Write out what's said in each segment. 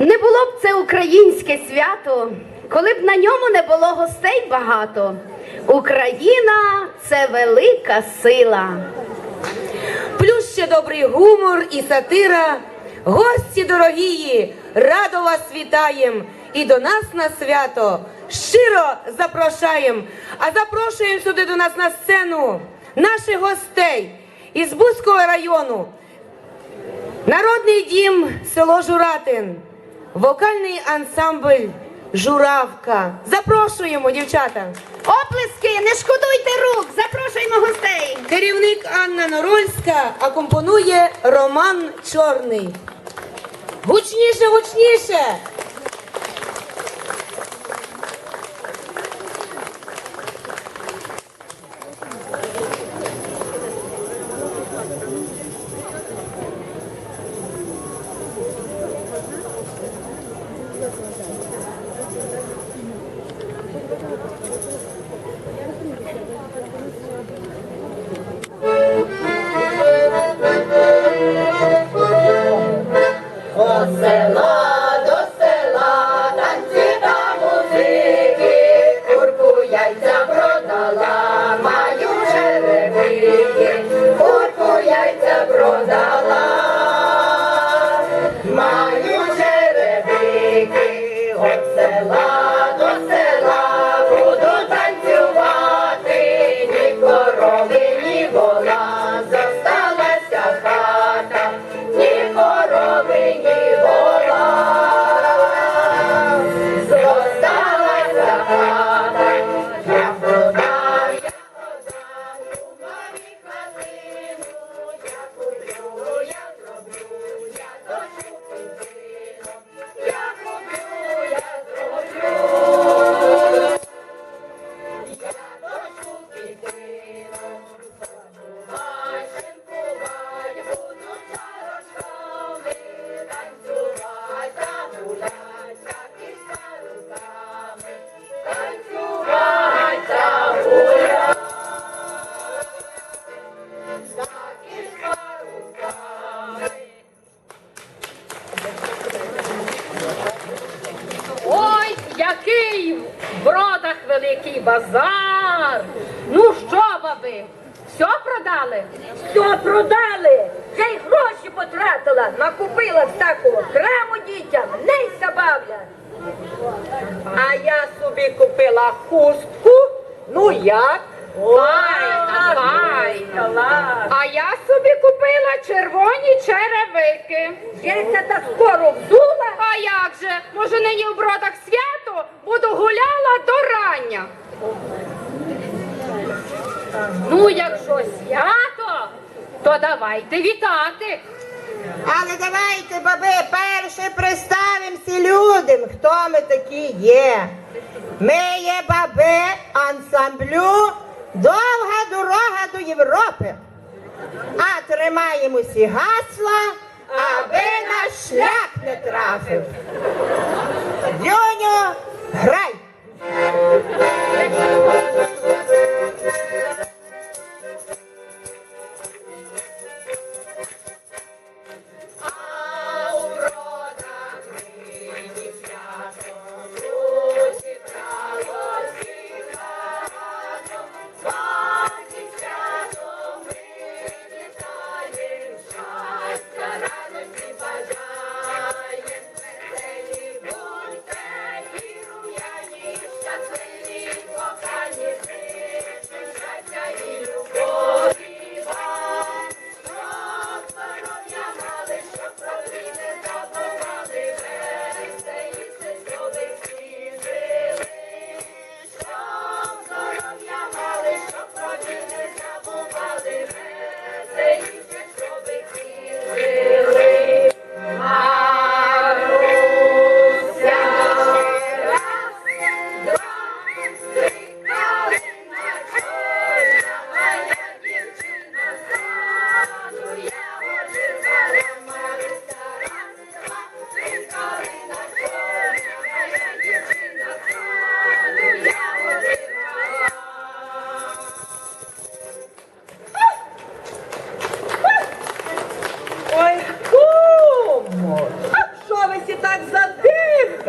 Не було б це українське свято, коли б на ньому не було гостей багато. Україна це велика сила. Плюс ще добрий гумор і сатира. Гості дорогії, радо вас вітаєм і до нас на свято щиро запрошаєм. А запрошуємо сюди до нас на сцену наших гостей із Бузького району. Народний дім село Журатин, вокальний ансамбль Журавка. Запрошуємо, дівчата. Оплески, не шкодуйте рук, запрошуємо гостей. Керівник Анна Норольська акомпонує Роман Чорний. Гучніше, гучніше! Ой, який в бродах великий базар. Ну що, баби, все продали? Все продали, ще й гроші потратила, накупила всякого крему дітям, не й забавля. А я собі купила хустку, ну як? Файна, файна. А я собі купила червоні черевики. Єся та скоро взула, А як же? Може нині в бродах буду гуляла до рання. Ну, якщо свято, то давайте вітати. Але давайте, баби, перше представимося людям, хто ми такі є. Ми є баби ансамблю Довга дорога до Європи. А тримаємося гасла, аби наш шлях не трафив. Дюню, грай!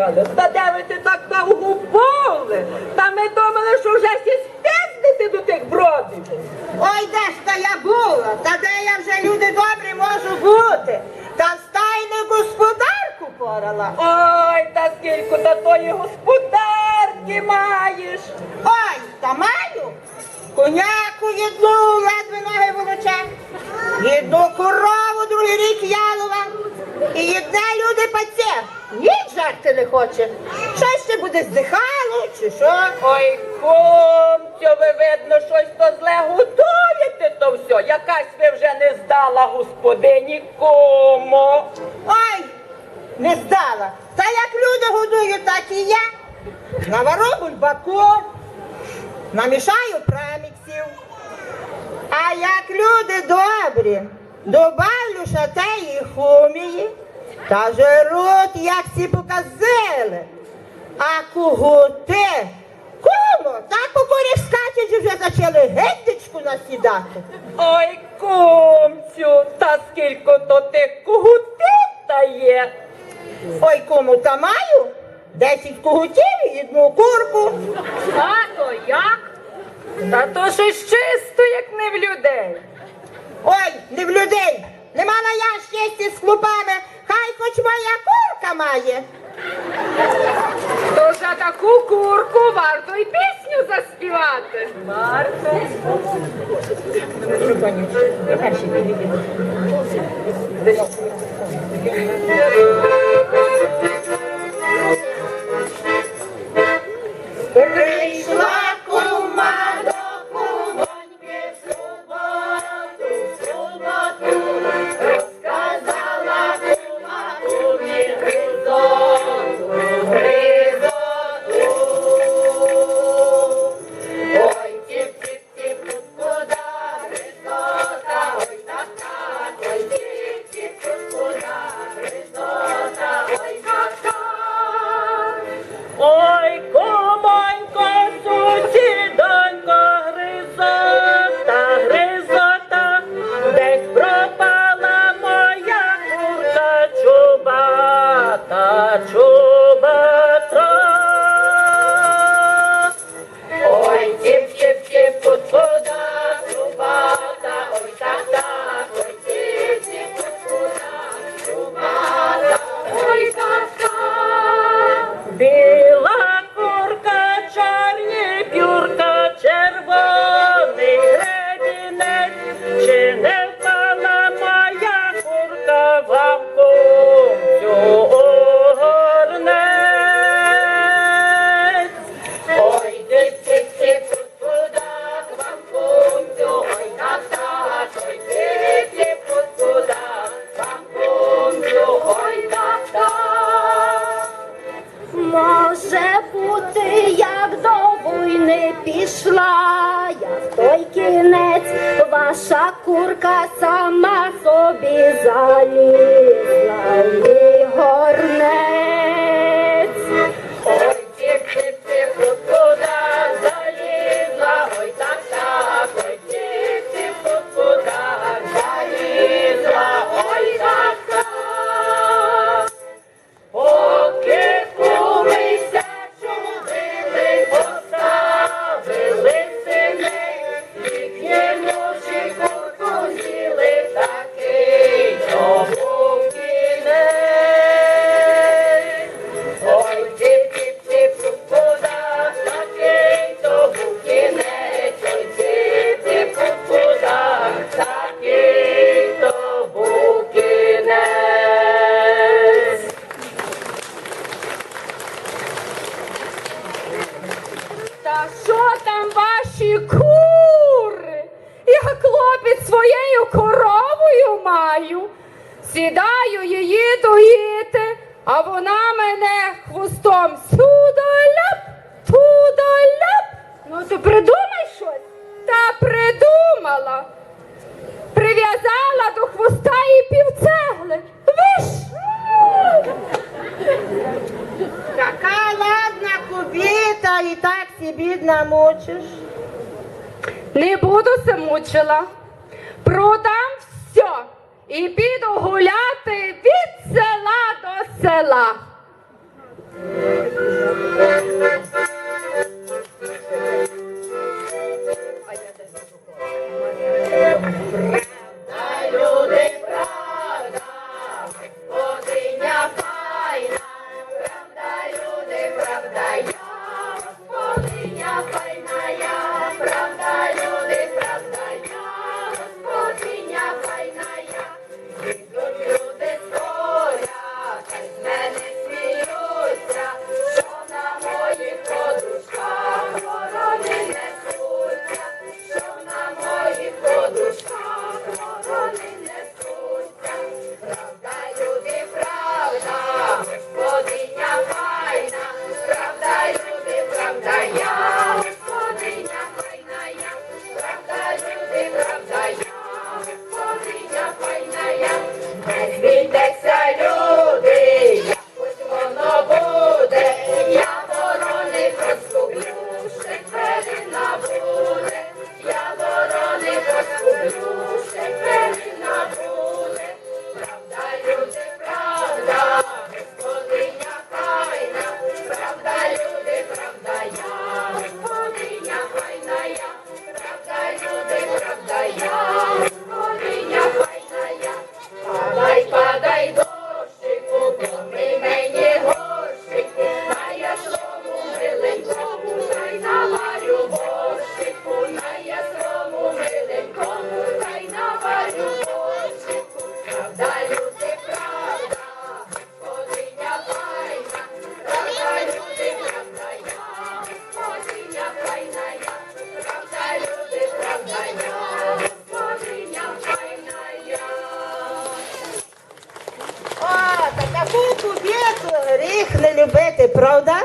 Приїхали. Та де ви ти так довго були? Та ми думали, що вже всі спіздите до тих бродів. Ой, де ж та я була? Та де я вже люди добрі можу бути? Та стайне господарку порала. Ой, та скільки та тої господарки маєш. Ой, та маю. Коняку одну ледве ноги волоче. Одну корову другий рік ялова. І одне люди паце. Ніч жарти не хоче. Що ще буде здихало, чи що? Ой, комцю, ви видно, щось то зле готуєте то все. Якась ви вже не здала господині кому. Ой, не здала. Та як люди годують, так і я. Навару бульбаку, намішаю преміксів. А як люди добрі, добавлю ще теї хумії, та жируть, як ці показили. А кугути, кому, так у коріх скачуть вже почали гендечку насідати. Ой, комцю, та скільки то тих кугутин та є. Ой, кому та маю? Десять кугутів і одну курку. А то як? Та то щось чисто, як не в людей. Ой, не в людей. Не мала я щастя з клубами. Хай хоч моя курка має. То за таку курку варто й пісню заспівати. Прийшла Що там ваші кури? Я хлопець своєю коровою маю. Сідаю її доїти, а вона мене хвостом сюди ляп, туди ляп. Ну то придумай щось. Та придумала. Прив'язала до хвоста і півцегли. Виш! Така ладна кубіта і так сі бідна мучиш. Не буду се мучила. Продам все і піду гуляти правда?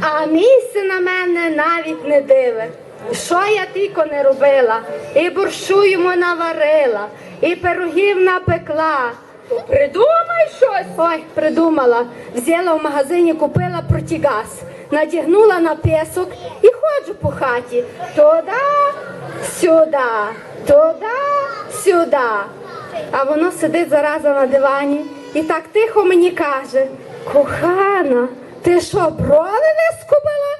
А місце на мене навіть не диве. Що я тільки не робила, і борщу йому наварила, і пирогів напекла. То придумай щось. Ой, придумала. Взяла в магазині, купила протігаз, надягнула на песок і ходжу по хаті. Туди, сюди, туди, сюди. А воно сидить зараза на дивані і так тихо мені каже: кохана, ти що, брови вискубала?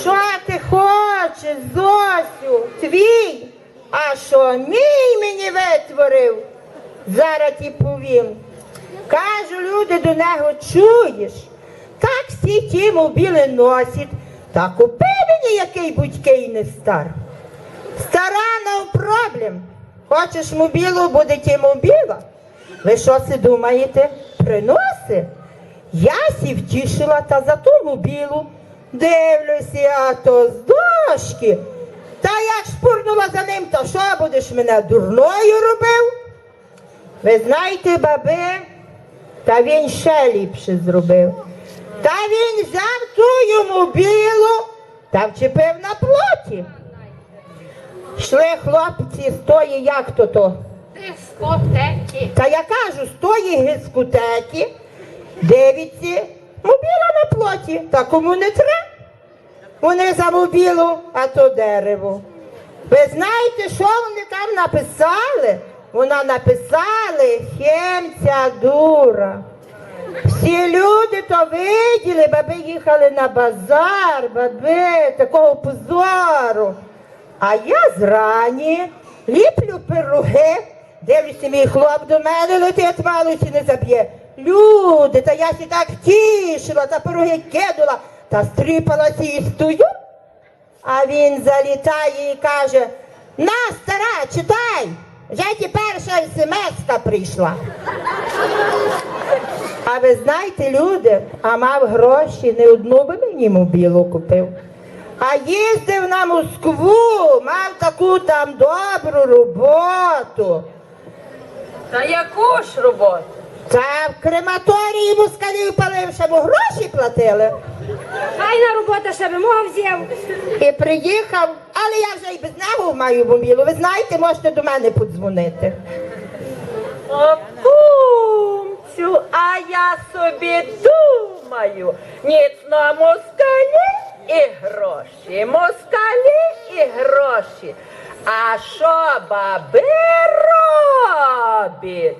Що ти хочеш, Зосю? Твій? А що мій мені витворив? Зараз ті повім. Кажу, люди до нього чуєш. Так всі ті мобіли носять. Та купи мені який будь-кий не стар. Стара no проблем. Хочеш мобілу, буде ті мобіла. Ви що си думаєте? Приноси? Я сі втішила та за ту мобілу. Дивлюся, а то з дошки. Та як шпурнула за ним, то що будеш мене дурною робив? Ви знаєте, баби, та він ще ліпше зробив. Та він взяв ту йому білу та вчепив на плоті. Йшли хлопці з тої, як то то. Дискотеки. Та я кажу, з тої гискотеки дивиться, мобіла на плоті, та кому не треба. Вони за мобілу, а то дерево. Ви знаєте, що вони там написали? Вона написали хемця дура. Всі люди то виділи, баби їхали на базар, баби, такого позору. А я зрані ліплю пироги, дивлюся, мій хлоп до мене летить, мало чи не заб'є. Люди, та я сі так тішила, та пироги кидала, та стріпалася і стою. А він залітає і каже: на, стара, читай, вже ті перша смс прийшла. А ви знаєте, люди, а мав гроші, не одну би мені мобілу купив. А їздив на Москву, мав таку там добру роботу. Та яку ж роботу? Та в крематорії москалів палив, щоб гроші платили. Файна робота, ще би мого взяв. І приїхав, але я вже і без нього маю мобілу. Ви знаєте, можете до мене подзвонити. О, кумцю, а я собі думаю, ніц на москалі і гроші, москалі і гроші. А що баби робить?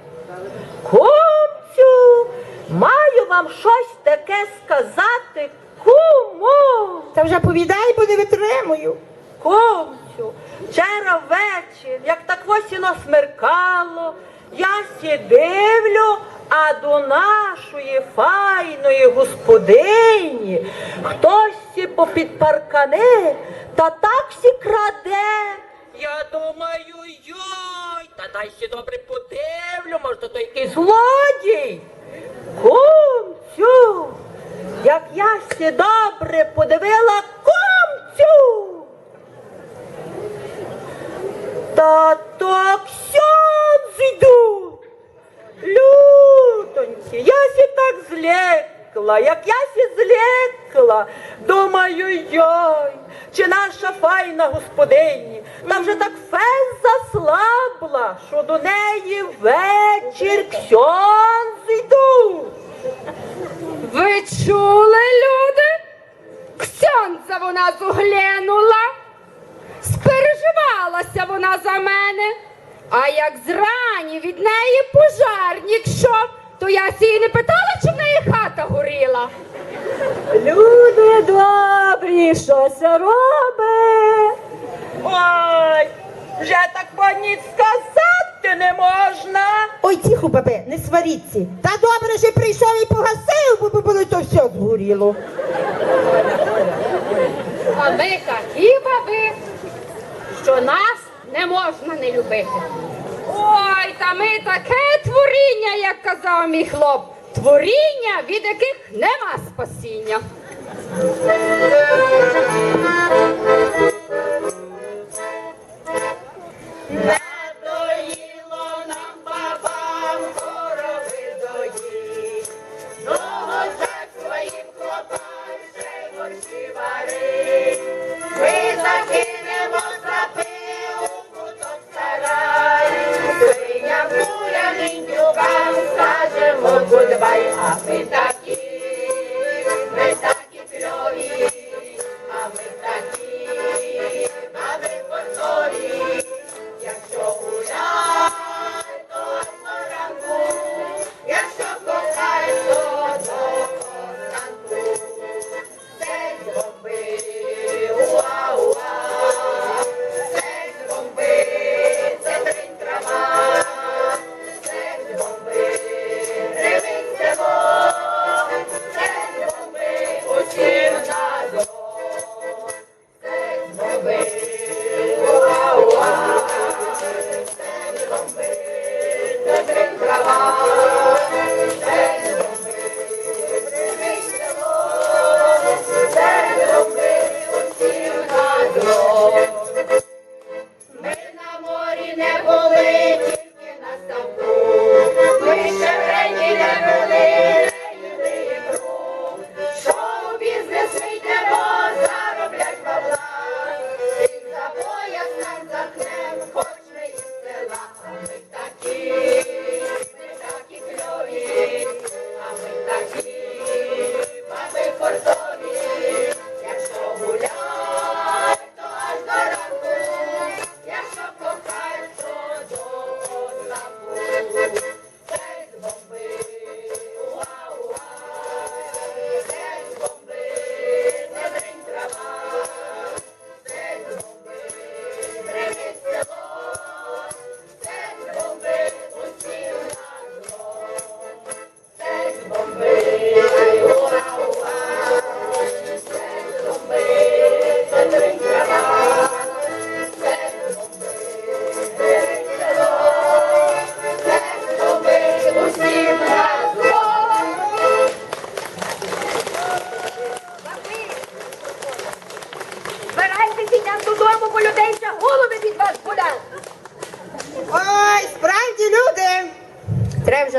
Кумцю, маю вам щось таке сказати, куму. Та вже повідай, бо не витримую. Комцю, вчора ввечір, як так осіно смеркало, я сі дивлю, а до нашої файної господині хтось сі попід паркани та так сі краде. Я думаю, йой, та дай добре подивлю, може, то якийсь злодій. Кумцю, як я сі добре подивила кумцю. Та то ксьонз йдуть. Лютоньки, я сі так злекла, як я сі злекла, думаю, йой, чи наша файна господині, та вже так фес заслабла, що до неї вечір ксьонз йдуть. Ви чули, люди? Ксьонця вона зуглянула. Спереживалася вона за мене. А як зрані від неї пожарник що, то я сі не питала, чи в неї хата горіла. Люди добрі, що це робить? Ой, вже так пані сказати не можна. Ой, тихо, бабе, не сваріться. Та добре, що прийшов і погасив, бо би було то все згоріло. А ми такі баби, що нас не можна не любити. Ой, та ми таке творіння, як казав мій хлоп. Творіння, від яких нема спасіння.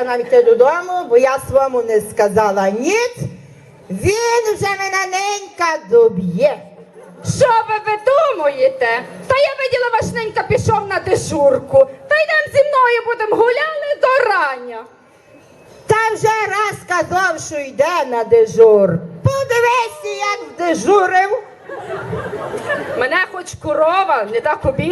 Вже нам йти додому, бо я своєму не сказала ніц. Він вже мене ненька доб'є. Що ви видумуєте? Та я виділа, ваш ненька пішов на дежурку. Та йдемо зі мною, будемо гуляли до рання. Та вже раз казав, що йде на дежур. Подивися, як вдежурив. Мене хоч корова, не так обі.